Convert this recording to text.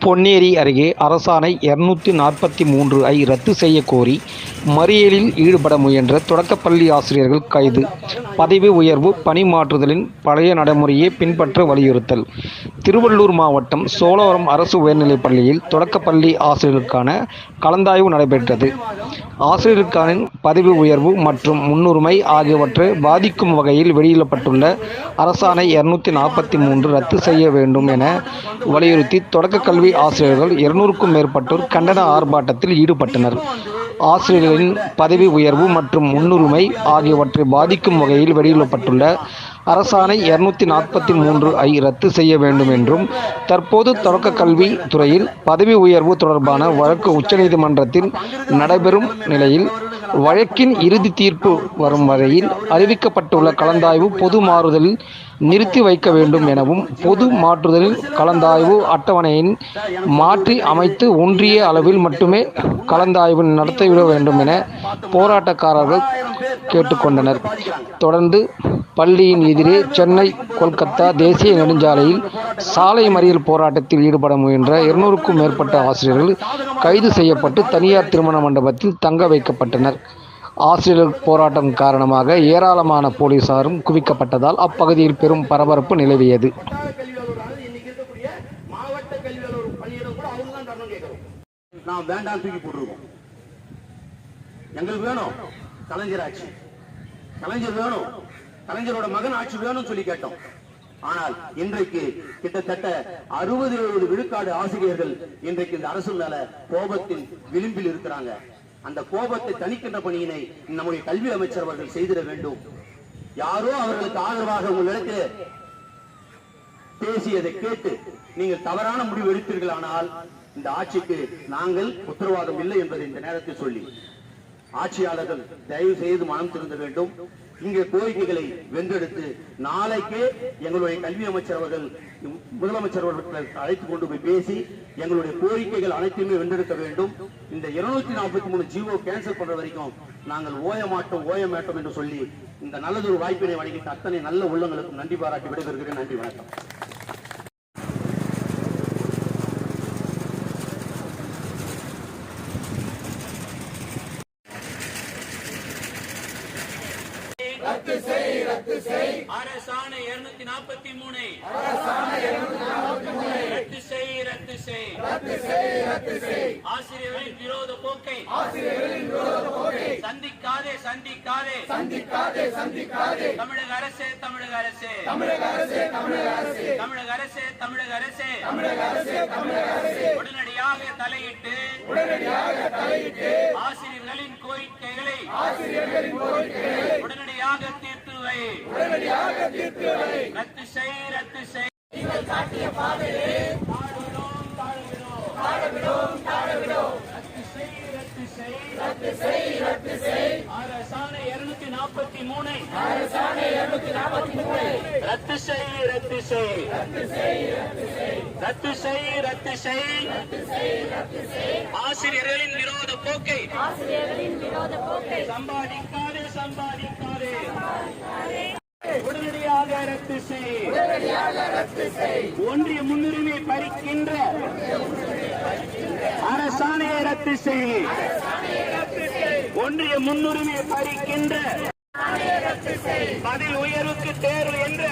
பொன்னேரி அருகே அரசாணை இருநூத்தி நாற்பத்தி மூன்று ஐ ரத்து செய்யக் கோரி மறியலில் ஈடுபட முயன்ற தொடக்கப்பள்ளி ஆசிரியர்கள் கைது. பதவி உயர்வு பணி மாற்றுதலின் பழைய நடைமுறையை பின்பற்ற வலியுறுத்தல். திருவள்ளூர் மாவட்டம் சோழவரம் அரசு உயர்நிலைப் பள்ளியில் தொடக்கப்பள்ளி ஆசிரியர்களுக்கான கலந்தாய்வு நடைபெற்றது. ஆசிரியர்களுக்கான பதவி உயர்வு மற்றும் முன்னுரிமை ஆகியவற்றை பாதிக்கும் வகையில் வெளியிடப்பட்டுள்ள அரசாணை இருநூத்தி நாற்பத்தி மூன்று ரத்து செய்ய வேண்டும் என வலியுறுத்தி தொடக்க கல்வி ஆசிரியர்கள் இருநூறுக்கும் மேற்பட்டோர் கண்டன ஆர்ப்பாட்டத்தில் ஈடுபட்டனர். ஆசிரியர்களின் பதவி உயர்வு மற்றும் முன்னுரிமை ஆகியவற்றை பாதிக்கும் வகையில் வெளியிடப்பட்டுள்ள அரசாணை இருநூத்தி நாற்பத்தி மூன்று ஐ ரத்து செய்ய வேண்டும் என்றும் தற்போது தொடக்க கல்வி துறையில் பதவி உயர்வு தொடர்பான வழக்கு உச்சநீதிமன்றத்தில் நடைபெறும் நிலையில் வழக்கின் இறுதி தீர்ப்பு வரும் வரையில் அறிவிக்கப்பட்டுள்ள கலந்தாய்வு பொது மாறுதலில் நிறுத்தி வைக்க வேண்டும் எனவும் பொது மாற்றுதலில் கலந்தாய்வு அட்டவணையின் மாற்றி அமைத்து ஒன்றிய அளவில் மட்டுமே கலந்தாய்வு நடத்திவிட வேண்டும் என போராட்டக்காரர்கள் கேட்டுக்கொண்டனர். தொடர்ந்து பள்ளியின் எதிரே சென்னை கொல்கத்தா தேசிய நெடுஞ்சாலையில் சாலை மறியல் போராட்டத்தில் ஈடுபட முயன்ற இருநூறுக்கும் மேற்பட்ட ஆசிரியர்கள் கைது செய்யப்பட்டு தனியார் திருமண மண்டபத்தில் தங்க வைக்கப்பட்டனர். ஆசிரியர் போராட்டம் காரணமாக ஏராளமான போலீசாரும் குவிக்கப்பட்டதால் அப்பகுதியில் பெரும் பரபரப்பு நிலவியது. நான் வேண்டாம் தூக்கி போட்டுருக்கோம். எங்களுக்கு வேணும். கலைஞர் ஆட்சி. கலைஞர் வேணும். கலைஞரோட மகன் ஆட்சி வேணும்னு சொல்லி கேட்டோம். ஆனால் இன்றைக்கு கிட்டத்தட்ட அறுபது எழுபது விழுக்காடு ஆசிரியர்கள் இன்றைக்கு இந்த அரசு மேல கோபத்தின் விளிம்பில் இருக்கிறாங்க. அந்த கோபத்தை தணிக்கின்ற பணியினை நம்முடைய கல்வி அமைச்சர் அவர்கள் செய்திட வேண்டும். யாரோ அவர்களுக்கு ஆதரவாக உங்களிடத்தில் பேசியதை கேட்டு நீங்கள் தவறான முடிவு எடுத்தீர்களானால் இந்த ஆட்சிக்கு நாங்கள் உத்தரவாதம் இல்லை என்பதை இந்த நேரத்தில் சொல்லி ஆட்சியாளர்கள் தயவு செய்து மனம் திருந்த வேண்டும். இங்கே கோரிக்கைகளை வென்றெடுத்து நாளைக்கே எங்களுடைய கல்வி அமைச்சர் அவர்கள் முதலமைச்சர் அவர்கள் அழைத்துக் கொண்டு போய் பேசி எங்களுடைய கோரிக்கைகள் அனைத்தையுமே வென்றெடுக்க வேண்டும். இந்த இருநூத்தி நாற்பத்தி மூணு ஜீவோ கேன்சல் பண்ற வரைக்கும் நாங்கள் ஓய மாட்டோம் ஓய மாட்டோம் என்று சொல்லி இந்த நல்லதொரு வாய்ப்பினை வழங்கிட்ட அத்தனை நல்ல உள்ளங்களுக்கும் நன்றி பாராட்டி விடைபெறுகிறேன். நன்றி வணக்கம். அரசாணை இருநூத்தி நாற்பத்தி மூணு. ரத்து செய் ரத்து செய். ஆசிரியர்களின் விரோத போக்கை. சந்திக்காதே சந்திக்காதே. சந்திக்காதே சந்திக்காதே. தமிழக அரசே தமிழக அரசே. தமிழக அரசே தமிழக அரசே. தமிழக அரசே தமிழக அரசே. தமிழக அரசே தமிழக அரசே. உடனடியாக தலையிட்டு உடனடியாக தலையிட்டு ஆசிரியர்களின் கோரிக்கைகளை ஆசிரியர்களின் கோரிக்கைகளை உடனடியாக தீர்த்து வை. உடனடியாக தீர்த்து வை. ரத்து செய் ரத்து செய். நீங்கள் காட்டிய பாதையிலே தாழ்விடும். தாழ்விடும் தாழவிடும். ரத்து செய் ரத்து செய். ரத்து செய் ரத்து நாற்பத்தி மூணு நாற்பத்தி மூணு. ரத்து செய் ரத்து செய். ரத்து செய் ரத்து செய். ஆசிரியர்களின் விரோத போக்கை. சம்பாதிக்காதே சம்பாதிக்காதே. உடனடியாக ரத்து செய். ஒன்றிய முன்னுரிமை பறிக்கின்ற அரசாணையை ரத்து செய். ஒன்றிய முன்னுரிமை பறிக்கின்ற பதவி உயர்வுக்கு தேர்வு என்ற